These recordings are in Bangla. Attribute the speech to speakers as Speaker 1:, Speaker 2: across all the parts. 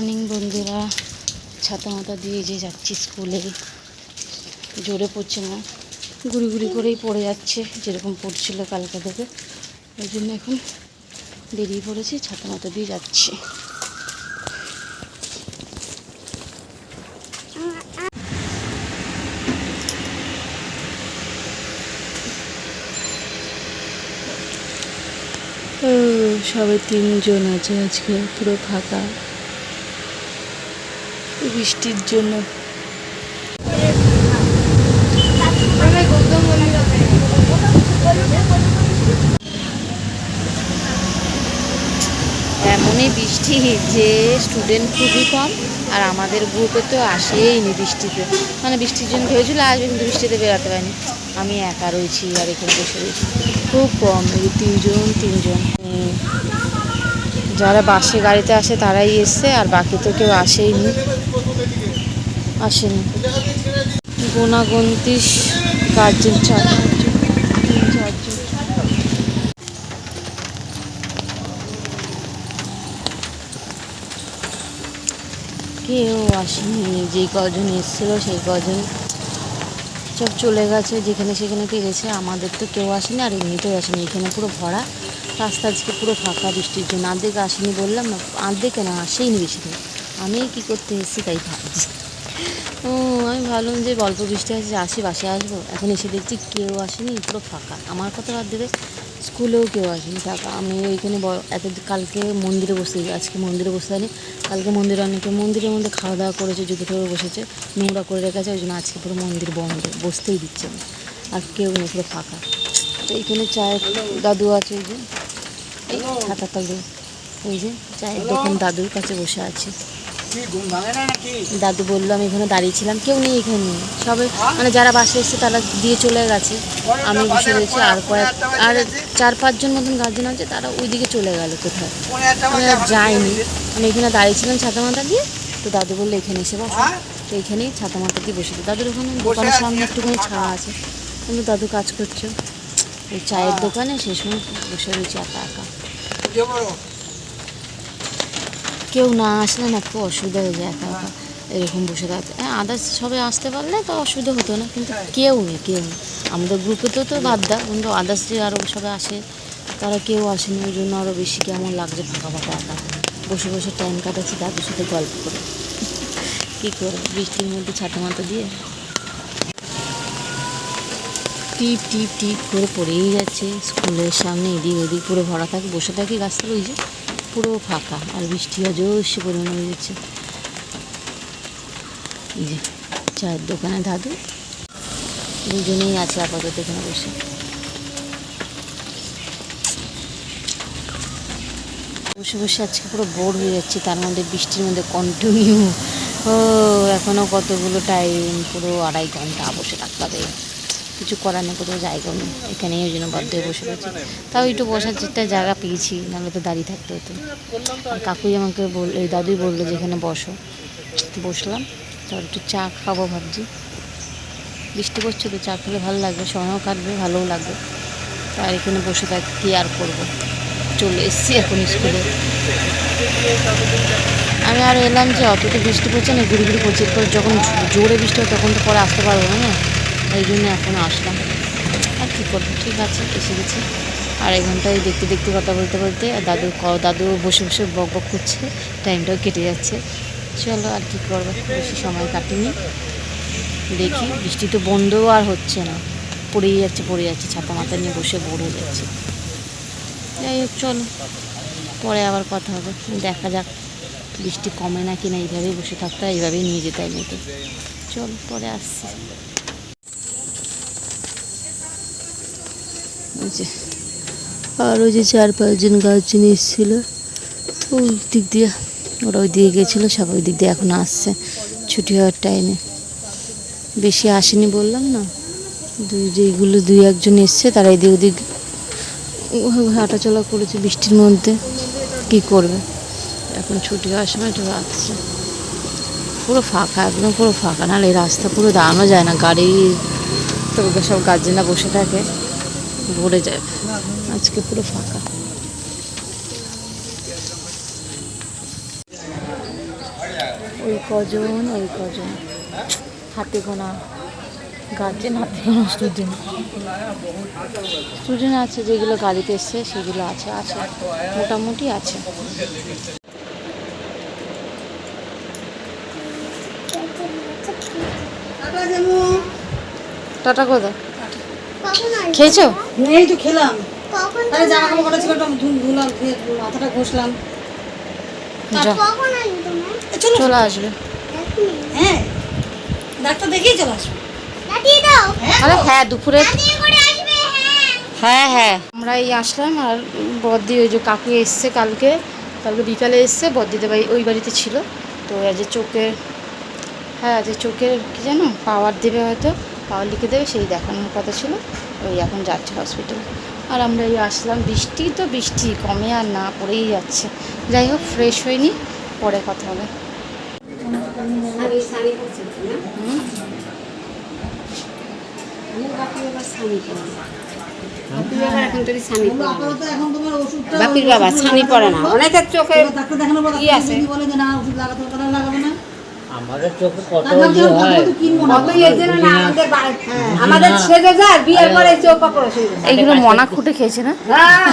Speaker 1: মর্নিং, বন্ধুরা। ছাতা মাথা দিয়ে যে যাচ্ছি স্কুলে। জোরে পড়ছে না। গুড়ি গুড়ি করেই পড়ে যাচ্ছে, যেরকম পড়ছিল কালকে থেকে। ওই জন্য এখন বেরিয়ে পড়েছি ছাতা মাথা দিয়ে যাচ্ছি। সবাই তিনজন আছে আজকে, পুরো ফাঁকা। বৃষ্টির জন্য। এমনই বৃষ্টি যে স্টুডেন্ট খুবই কম, আর আমাদের গ্রুপে তো আসেইনি বৃষ্টিতে। মানে বৃষ্টির জন্য ভেবেছিল আসবে, কিন্তু বৃষ্টিতে বেরোতে পারিনি। আমি একা রয়েছি আর এখানে বসে রয়েছি। খুব কম তিনজন তিনজন। যারা বাসে গাড়িতে আসে তারাই এসছে, আর বাকি তো কেউ আসেইনি। আসেনি। গোনাগন্তি গার্জেন চারজন কেউ আসেনি, যেই কজন এসেছিল সেই কজন সব চলে গেছে, যেখানে সেখানে পেরেছে। আমাদের তো কেউ আসেনি আর এমনিতেও আসেনি। এখানে পুরো ভরা। রাস্তা আজকে পুরো ফাঁকা, বৃষ্টির জন্য। আর্ধেক আসেনি বললাম না, আর্ধেক কেন আসেইনি বেশি আমি কী করতে এসেছি তাই ভাবছি। আমি ভাবলাম যে অল্প বৃষ্টি আছে, আসি বাসে আসব। এখন এসে দেখছি কেউ আসেনি, পুরো ফাঁকা। আমার কথা বাদ দেবে, স্কুলেও কেউ আসেনি ফাঁকা। আমি ওইখানে এত কালকে মন্দিরে বসতে আজকে মন্দিরে বসতে হয়নি। কালকে মন্দিরে অনেকে, মন্দিরের মধ্যে খাওয়া দাওয়া করেছে, জুতো ঠুতো বসেছে, নোংরা করে রেখেছে, ওই জন্য আজকে পুরো মন্দির বন্ধ, বসতেই দিচ্ছে না। আর কেউ নেই, পুরো ফাঁকা। তো এইখানে চায়ের দাদু আছে ওই যে, এই ছাতা ওই যে, চায়ের দোকান দাদুর কাছে বসে আছে। দাদু বলল আমি এখানে দাঁড়িয়েছিলাম কেউ নেই এখানে। সবে মানে যারা বাসে এসছে তারা দিয়ে চলে গেছে। আমি বসে রয়েছি আর কয়েক আর চার পাঁচজন মতন গার্জেন আছে তারা ওইদিকে চলে গেল কোথায় আমি আর যাইনি। আমি এখানে দাঁড়িয়েছিলাম ছাতা মাথা দিয়ে তো দাদু বলল এখানে এসে বসো।
Speaker 2: হ্যাঁ?
Speaker 1: তো এখানেই ছাতা মাথা দিয়ে বসে দাদুর ওখানে দোকানের সামনে একটুখানি ছাড়া আছে। কিন্তু দাদু কাজ করছে? ওই চায়ের দোকানে সেই সময় বসে রয়েছে একা একা। কেউ না আসলে না খুব অসুবিধা হয়ে যায় একা একা এরকম বসে থাকতে। হ্যাঁ আদার্স সবাই আসতে পারলে তো অসুবিধা হতো না, কিন্তু কেউ নেই কেউ নেই। আমাদের গ্রুপে তো তো বাদ দাও, কিন্তু আদার্স যে আরও সবাই আসে, তারা কেউ আসেনি, ওই জন্য আরও বেশি কেমন লাগছে ফাঁকা ফাঁকা একা। বসে বসে টাইম কাটাচ্ছি তাদের সাথে গল্প করে। কী করে বৃষ্টির মধ্যে ছাতা মাথা দিয়ে? টিপ টিপ টিপ করে পড়েই যাচ্ছে। স্কুলের সামনে এদিক ওদিক পুরো ভরা থাকে, বসে থাকি গাছটা ওই যে। পুরো ফাঁকা, আর বৃষ্টি অজস্র পরিমাণে হয়ে যাচ্ছে এই যে, চায়ের দোকানে দাদু, দুজনেই আছে আপাতত এখানে বসে। বসে বসে আজকে পুরো বোর হয়ে যাচ্ছে, তার মধ্যে বৃষ্টির মধ্যে কন্টিনিউ ও এখনও কতগুলো টাইম পুরো আড়াই ঘণ্টা বসে থাকতে হবে। কিছু করার নেই, কোথাও জায়গাও নেই। এখানেই ওই জন্য বাধ্য হয়ে বসে রয়েছে। তাও একটু বসার একটা জায়গা পেয়েছি, নাহলে তো দাঁড়িয়ে থাকতে হতো। কাকুই আমাকে বল, এই দাদুই বলল যে এখানে বসো। বসলাম, তারপর একটু চা খাব ভাবছি। বৃষ্টি পড়ছে তো চা খেলে ভালো লাগবে, সময়ও কাটবে, ভালোও লাগবে। আর এখানে বসে থাকি কী আর করব। চলে এসছি এখন স্কুলে। আমি আর এলাম যে অত তো বৃষ্টি পড়ছে না, ঘুরি ঘুরি পড়ছে। যখন জোরে বৃষ্টি হয় তখন তো পরে আসতে পারব না? এই জন্য এখন আসলাম। আর কী করব? ঠিক আছে, এসে গেছি। আড়াই ঘন্টায় দেখতে দেখতে কথা বলতে বলতে আর দাদু ক- দাদু বসে বসে বক বক করছে। টাইমটাও কেটে যাচ্ছে। চলো আর কী করব? বেশি সময় কাটিনি। দেখি, বৃষ্টি তো বন্ধও আর হচ্ছে না। পড়েই যাচ্ছে, পড়ে যাচ্ছে। ছাতা মাথা নিয়ে বসে বোর হয়ে যাচ্ছে। যাই হোক, চলো। পরে আবার কথা হবে। দেখা যাক। বৃষ্টি কমে না? কিনা এইভাবেই বসে থাকতে হয়, এইভাবেই নিয়ে যেতে হয় মেয়েকে। চল, পরে আসছি। যে আর ওই যে চার পাঁচজন গার্জেন এসেছিল ওই দিক দিয়ে, ওরা ওই দিকে গেছিল সব ওই দিক দিয়ে এখন আসছে, ছুটি হওয়ার টাইমে বেশি আসেনি বললাম না, দুই যেইগুলো দুই একজন এসছে তারা এদিক ওদিক হাঁটাচলা করেছে বৃষ্টির মধ্যে, কি করবে? এখন ছুটি হওয়ার সময় একটু আসছে। পুরো ফাঁকা, একদম পুরো ফাঁকা, নাহলে এই রাস্তা পুরো দাঁড়ানো যায় না, গাড়ি, তো সব গার্জেনরা বসে থাকে। ভরে যায়। আজকে পুরো ফাঁকা। ওই কজন ওই কজন। হাতে গোনা। গার্জেন হাতে গোনা। স্টুডেন্ট স্টুডেন্ট আছে, যেগুলো গাড়িতে এসছে, সেগুলো আছে আছে। মোটামুটি আছে। টাটা কোথায়? খেয়েছো?
Speaker 3: এই তো খেলাম। আরে জামা কাপড় কটা ছিল ধুলাম ধুয়ে মাথাটা ঘষলাম।
Speaker 1: যা।
Speaker 3: চলো।
Speaker 1: চলে আসবে।
Speaker 3: হ্যাঁ ডাক্তার দেখেই চলে আসবে।
Speaker 4: দাও।
Speaker 1: আরে হ্যাঁ দুপুরে
Speaker 4: লাঠিয়ে করে আসবে হ্যাঁ।
Speaker 1: হ্যাঁ হ্যাঁ। আমরা এই আসলাম আর বদ্দি ওই যে কাকু এসছে কালকে। কালকে বিকালে এসছে বদ্দিদের বাড়ি ওই বাড়িতে ছিল। তো আজ চোখের হ্যাঁ আজ চোখের কী জানো পাওয়ার দেবে হয়তো পাওয়ার লিখে দেবে সেই দেখানোর কথা ছিল। ওই এখন যাচ্ছে হসপিটাল আর আমরা এই আসলাম বৃষ্টি তো বৃষ্টি কমে আর না পড়েই যাচ্ছে। যাই হোক ফ্রেশ হয়নি পরে কথা হবে। হুম।
Speaker 3: আপাতত এখন তোমার ওষুধটা
Speaker 5: বাপির বাবা ছানি পড়ে না। অনেকের চোখে কি আছে?
Speaker 3: বলে যে না ওষুধ লাগাতে লাগাবে না।
Speaker 6: আমাদের চোখে কত ইয়ে হয়
Speaker 5: আমাদের বাড়ি- হ্যাঁ, সেজে যায় বিয়ের পরে চোখ অপারেশন
Speaker 1: এইগুলো মনা খুঁটে খেয়েছে না
Speaker 5: হ্যাঁ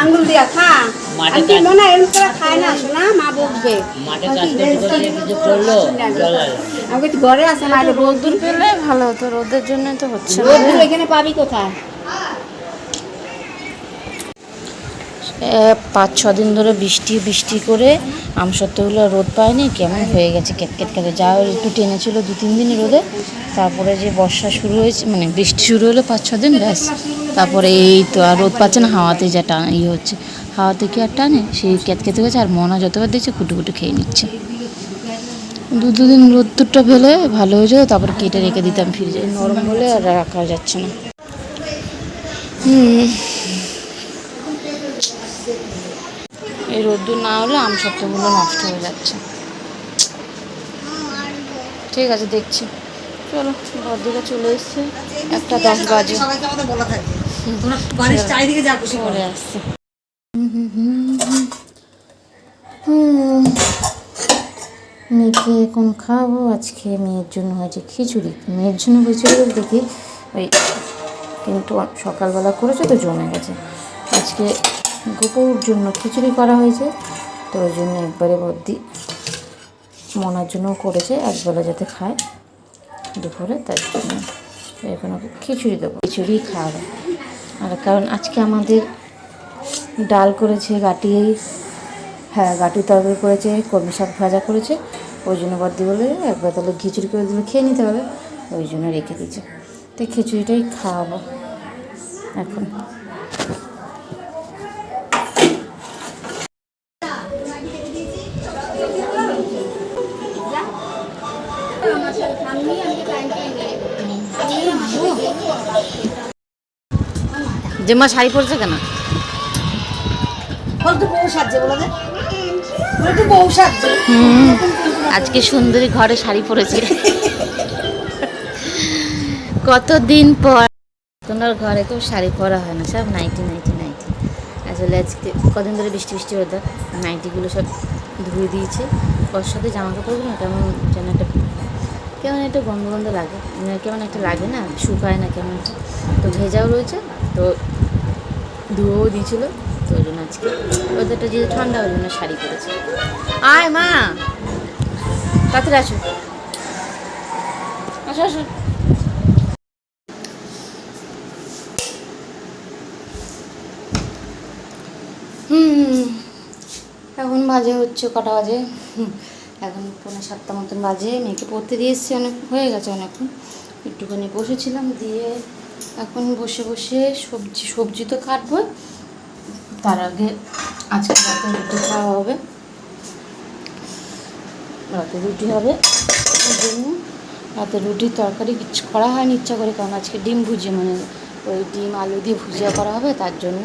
Speaker 5: আঙ্গুল দিয়া খা তুই মনে হয় এরকম করে খায় না শোনা মা বকবে আমি ঘরে আছে না
Speaker 1: রোদ্দুর পেলে ভালো হতো রোদের জন্য তো হচ্ছে না
Speaker 5: রোদ এখানে পাবি কোথায়
Speaker 1: পাঁচ, ছ দিন ধরে বৃষ্টি বৃষ্টি করে আমসত্ত্বগুলো রোদ পায়নি, কেমন হয়ে গেছে, কেটকেট কেটে। যা একটু টেনেছিল দু, তিন দিন রোদে, তারপরে যে বর্ষা শুরু হয়েছে মানে বৃষ্টি শুরু হলো পাঁচ, ছ দিন, ব্যাস। তারপরে এই তো আর রোদ পাচ্ছে না, হাওয়াতে যা টান ইয়ে হচ্ছে। হাওয়াতে কি আর টানে? সেই কেটকেতে গেছে আর মনা যতবার দিচ্ছে কুটু কুটু খেয়ে নিচ্ছে। দু দুদিন রোদ্দুরটা ফেলে, ভালো হয়ে যেত তারপর কেটে রেখে দিতাম ফিরে ফ্রিজে। নরম হলে আর রাখা যাচ্ছে না। হুম। এই রোদ্দুর না হলে আম সত্ত্বগুলো নষ্ট হয়ে যাচ্ছে। ঠিক আছে দেখছি। চলো বদিকে চলে এসছে। একটা দশ বাজে। পরে আসছে। মেয়েকে এখন খাওয়াবো আজকে মেয়ের জন্য হয়েছে খিচুড়ি। মেয়ের জন্য খিচুড়ি বলতে কি ওই কিন্তু সকালবেলা করেছে তো জমে গেছে। আজকে গোপুর জন্য খিচুড়ি করা হয়েছে। তো ওই জন্য একবারে বদ্দি মনার জন্যও করেছে, একবেলা যাতে খায় দুপুরে তার জন্য এখন ওকে খিচুড়ি দেবো। খিচুড়ি খাওয়াবে আর কারণ আজকে আমাদের ডাল করেছে, গাটি হ্যাঁ গাটি তরকারি করেছে, কলমি শাক ভাজা করেছে। ওই জন্য বদ্দি বলে একবার তাহলে খিচুড়ি করে দিলে খেয়ে নিতে হবে। ওই জন্য রেখে দিয়েছে। তো খিচুড়িটাই খাওয়াবো এখন। যে মা শাড়ি পরছে কেন? আজকে সুন্দরী ঘরে শাড়ি পরেছে। কতদিন পর তোমার ঘরে তো শাড়ি পরা হয় না সব নাইটি নাইটি নাইটি। আসলে আজকে কদিন ধরে বৃষ্টি বৃষ্টি হতো নাইটিগুলো সব ধুয়ে দিয়েছে। ওর সাথে জামা কাপড়গুলো কেমন যেন একটা কেমন একটা গন্ধ গন্ধ লাগে? মানে কেমন একটা লাগে না? শুকায় না কেমন? তো ভেজাও রয়েছে, তো ধুয়েও দিয়েছিল, তো ওই জন্য আজকে ওদেরটা যেহেতু ঠান্ডা, ওই জন্য শাড়ি পরেছে। আয় মা! তাড়াতাড়ি আসো। আসো আসো। হুম এখন বাজে হচ্ছে কটা বাজে? এখন পনেরো সাতটা মতন বাজে, মেয়েকে পড়তে দিয়ে অনেক, হয়ে গেছে অনেকক্ষণ। একটুখানি বসেছিলাম, দিয়ে এখন বসে বসে সবজি সবজি তো কাটবো। তার আগে আজকে রাতে রুটি খাওয়া হবে। রাতে রুটি হবে। রাতে রুটির তরকারি কিছু করা হয়নি ইচ্ছা করে, কারণ আজকে ডিম ভুজিয়ে মানে ওই ডিম আলু দিয়ে ভুজিয়া করা হবে, তার জন্য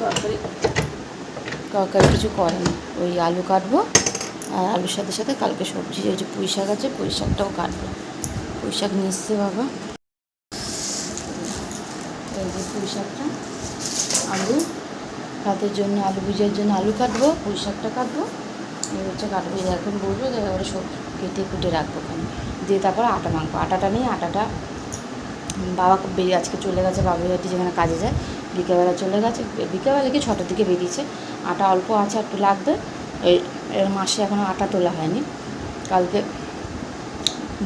Speaker 1: তরকারি তরকারি কিছু করেনি। ওই আলু কাটবো। আর আলুর সাথে সাথে কালকে সবজি যে পুঁই শাক আছে, পুঁই শাকটাও কাটবো। পুঁই শাক এসছে বাবা। এই যে পুঁই শাকটা, আলু। রাতের জন্য আলু ভুজিয়ার জন্য আলু কাটবো, পুঁই শাকটা কাটবো। এই হচ্ছে কাটবো। এখন বলব তারপরে সব কেটে কুটে রাখব ওখানে। দিয়ে তারপর আটা মাখবো। আটাটা নিয়ে আটাটা, বাবা বেরিয়ে আজকে চলে গেছে বাবুর বাড়ি যেখানে কাজে যায়। বিকেলবেলা চলে গেছে। বিকেলবেলা কি ছটার দিকে বেরিয়েছে। আটা অল্প আছে, একটু লাগবে। এই, এর মাসে এখনও আটা তোলা হয়নি। কালকে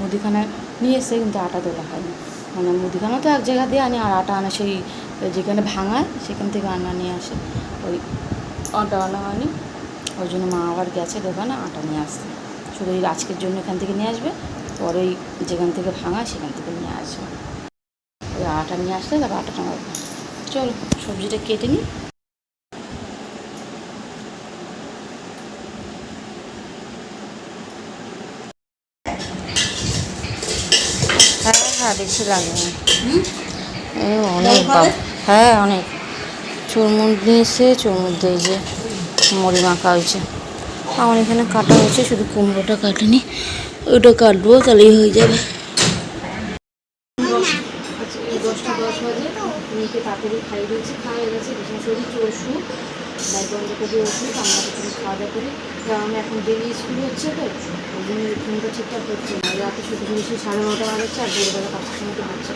Speaker 1: মুদিখানায় নিয়ে এসে কিন্তু আটা তোলা হয়নি। মানে মুদিখানা তো এক জায়গা দিয়ে আনি, আর আটা আনে সেই, যেখানে ভাঙায়, সেখান থেকে আনা নিয়ে আসে। ওই আটা আনা হয়নি ওই জন্য মা আবার গেছে দোকানে, আটা নিয়ে আসতে শুধু ওই আজকের জন্য এখান থেকে নিয়ে আসবে পরে ওই যেখান থেকে ভাঙায়, সেখান থেকে নিয়ে আসবে। ওই আটা নিয়ে আসলে তারপর আটাটা চলো, সবজিটা কেটে নিই। হ্যাঁ বেশি লাগে না। অনেক হ্যাঁ অনেক। চুরমুর নিয়ে এসে চুরমুর দিয়ে যে মুড়ি মাখা হয়েছে। আমার এখানে কাটা হয়েছে শুধু কুমড়োটা কাটেনি। ওটা কাটবো তাহলেই হয়ে যাবে দশটা দশ বাজে মেয়েকে তাড়াতাড়ি খাইয়ে দিয়েছি খাওয়া হয়ে গেছে বিশেষ করে ওষুধ লাইট বন্ধ করে ওষুধ আমরা একটু খাওয়া দাওয়া করি কারণ আমরা এখন ডেলি স্কুল হচ্ছে তো ওই জন্য ঘুমটা ঠিকঠাক হচ্ছে না রাতে শুধু বেশি সাড়ে নটা বাজাচ্ছে আর ভোরবেলা পাঁচটার সময় তো হচ্ছে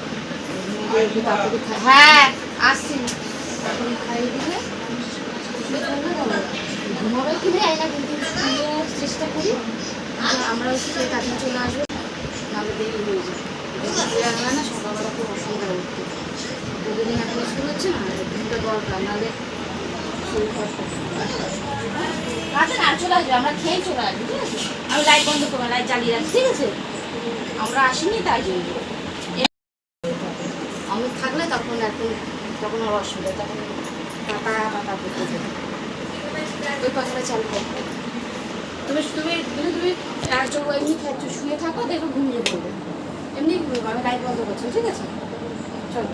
Speaker 1: একটু তাড়াতাড়ি খাই হ্যাঁ আসছি তাড়াতাড়ি খাইয়ে দিলে। ঘুমাবে কি না কিন্তু চেষ্টা করি আমরা তাড়াতাড়ি চলে আসব নাহলে দেরি হয়ে যায় না সকালবেলা খুব অসুবিধা উঠতে প্রতিদিন এখন স্কুল হচ্ছে না ঘুমটা দরকার নাহলে। আচ্ছা না, চলে আসবে, আমরা চলে ঠিক আছে? আমি লাইট বন্ধ করব লাইট ঠিক আছে? আমরা আসিনি, তাই জন্য। আমি থাকলে তখন তখন আর অসুবিধা, তখন থাকি। ওই করব তুমি তুমি আর এমনি খাচ্ছ শুয়ে থাকো, দেখো ঘুমিয়ে পড়বে। এমনি ঘুমিয়ে আমি লাইট বন্ধ করছি, ঠিক আছে? চলো।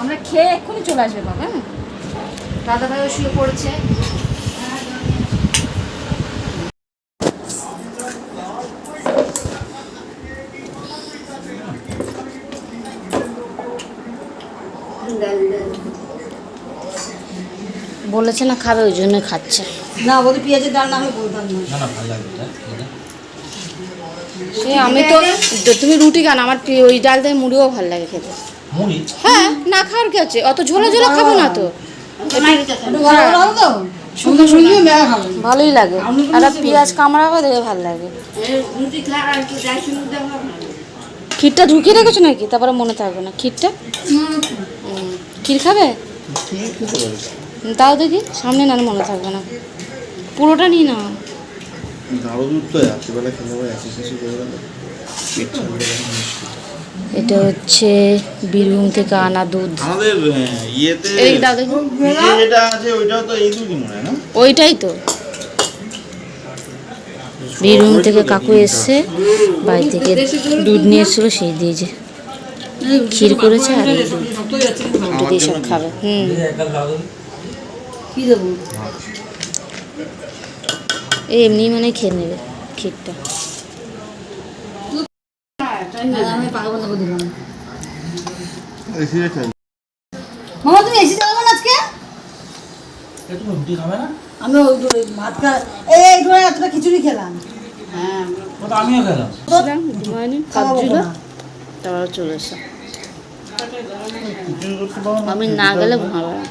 Speaker 1: আমরা খেয়ে এক্ষুনি চলে আসবে, বাবা হ্যাঁ? দাদা ভাইও শুয়ে পড়েছে। বলেছে না খাবে ওই জন্য খাচ্ছে।
Speaker 3: না বলি পেঁয়াজের ডাল না আমি বলতাম না
Speaker 2: না না ভালো লাগবে এটা, এটা।
Speaker 1: সে আমি তো তো তুমি রুটি খান আমার ওই ডাল দিয়ে মুড়িও ভালো লাগে খেতে।
Speaker 2: মুড়ি?
Speaker 1: হ্যাঁ না খাওয়ার কি আছে? অত ঝোলা ঝোলা খাব না তো।
Speaker 3: হবে
Speaker 1: ভালোই লাগে। আর পেঁয়াজ কামড়াবে দেখে ভালো লাগে।
Speaker 3: রুটি খা আর একটু যাই শুনে দেওয়া
Speaker 1: ক্ষীরটা ঢুকিয়ে রেখেছো নাকি? তারপরে মনে থাকবে না। ক্ষীরটা। ক্ষীর খাবে? দাও দেখি সামনে না মনে থাকবে না। পুরোটা নিই না
Speaker 7: দুধ তো রাত্রিবেলা খেলে শেষে করে
Speaker 1: এটা হচ্ছে বীরভূম থেকে আনা দুধ।
Speaker 7: আমাদের ইয়েতে
Speaker 1: এই দাও দেখি
Speaker 7: যেটা আছে ওইটাও তো এই দুধই মনে না?
Speaker 1: ওইটাই তো। বীরভূম থেকে কাকু এসছে বাড়ি থেকে দুধ নিয়ে এসেছিল সেই দিয়েছে ক্ষীর করেছে আর এই দুধ। দুধ দিয়ে সব খাবে হুম।
Speaker 3: কি দেবো?
Speaker 1: এই এমনি মানে খেয়ে নেবে ক্ষীরটা।
Speaker 3: আমি করে দিলাম
Speaker 7: এসি
Speaker 3: মামা তুমি এসে না আজকে?
Speaker 2: এ, তুমি রুটি খাবে না?
Speaker 3: আমি ওই দূরে ভাত খা এই ধরে এতটা খিচুড়ি খেলাম। হ্যাঁ।
Speaker 2: তো আমিও খেলাম।
Speaker 1: তারপর চলে এসে। আমি না গেলে ঘুমাবে না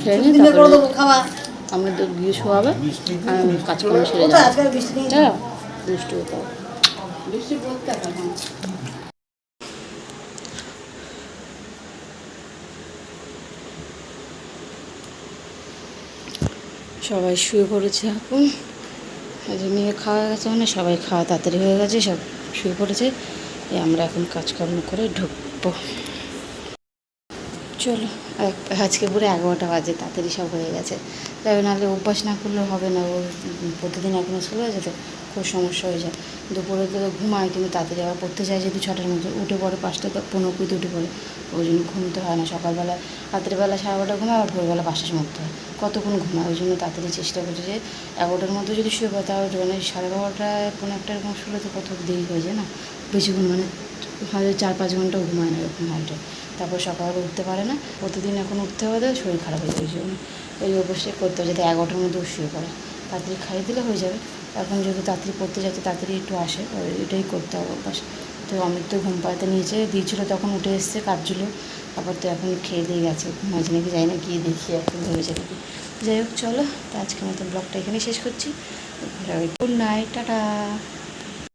Speaker 1: খেয়ে নি
Speaker 3: দিনে করে
Speaker 1: তারপরে
Speaker 3: দেবো খাওয়া
Speaker 1: আমি তো গিয়ে শোয়াবে। কাজকর্ম সেরে যাব।
Speaker 3: নেই
Speaker 1: হ্যাঁ দুষ্টু হতে হবে।
Speaker 3: বৃষ্টি বলতে হবে হ্যাঁ।
Speaker 1: সবাই শুয়ে পড়েছে এখন। আজ মেয়ে খাওয়া গেছে মানে সবাই খাওয়া তাড়াতাড়ি হয়ে গেছে, সব শুয়ে পড়েছে। আমরা এখন কাজকর্ম করে ঢুকবো। চলো আজকে পুরো এগারোটা বাজে, তাড়াতাড়ি সব হয়ে গেছে। তাই নাহলে অভ্যাস না করলে হবে না, ও প্রতিদিন এখন স্কুল আছে তো। খুব সমস্যা হয়ে যায়। দুপুরে তো ঘুমায়, কিন্তু তাড়াতাড়ি আবার পড়তে চাই যেহেতু ছটার মধ্যে। উঠে পড়ে পাঁচটা পনেরো কুড়িতে উঠে পড়ে। ওই জন্য ঘুমতে হয় না। সকালবেলা, রাত্রিবেলা সাড়ে বারোটা ঘুমায় আবার ভোরবেলা পাঁচটার উঠতে হয়। কতক্ষণ ঘুমায়? ওই জন্য তাড়াতাড়ি চেষ্টা করছি যে এগারোটার মধ্যে যদি শুয়ে পড়ে, তাহলে মানে সাড়ে বারোটায় পনেরো একটা এরকম শুলে তো কত দেরি হয়ে যায় না? বেশিক্ষণ মানে হয়তো চার পাঁচ ঘণ্টা ঘুমায় না এরকম হাইটে। তারপর সকালে উঠতে পারে না। প্রতিদিন এখন উঠতে হবে, শরীর খারাপ হয়ে যায় ওই জন্য ওই অবশ্যই করতে হবে যাতে এগারোটার মধ্যে শুয়ে পড়ে। তাড়াতাড়ি খাইয়ে দিলে হয়ে যাবে। এখন যদি তাড়াতাড়ি পড়তে যাচ্ছে, তাড়াতাড়ি একটু আসে এটাই করতে হবে অভ্যাস। তো অমিত তো ঘুম পাড়াতে নিয়েছে, দিয়েছিলো তখন উঠে এসছে কাঁদছিল তারপর তো এখন খেয়ে দিয়ে গেছে মাঝে নাকি যাই না, গিয়ে দেখি এখন ধরেছে নাকি। যাই হোক, চলো, তো আজকের মতো ব্লগটা এখানেই শেষ করছি। Good night, tata.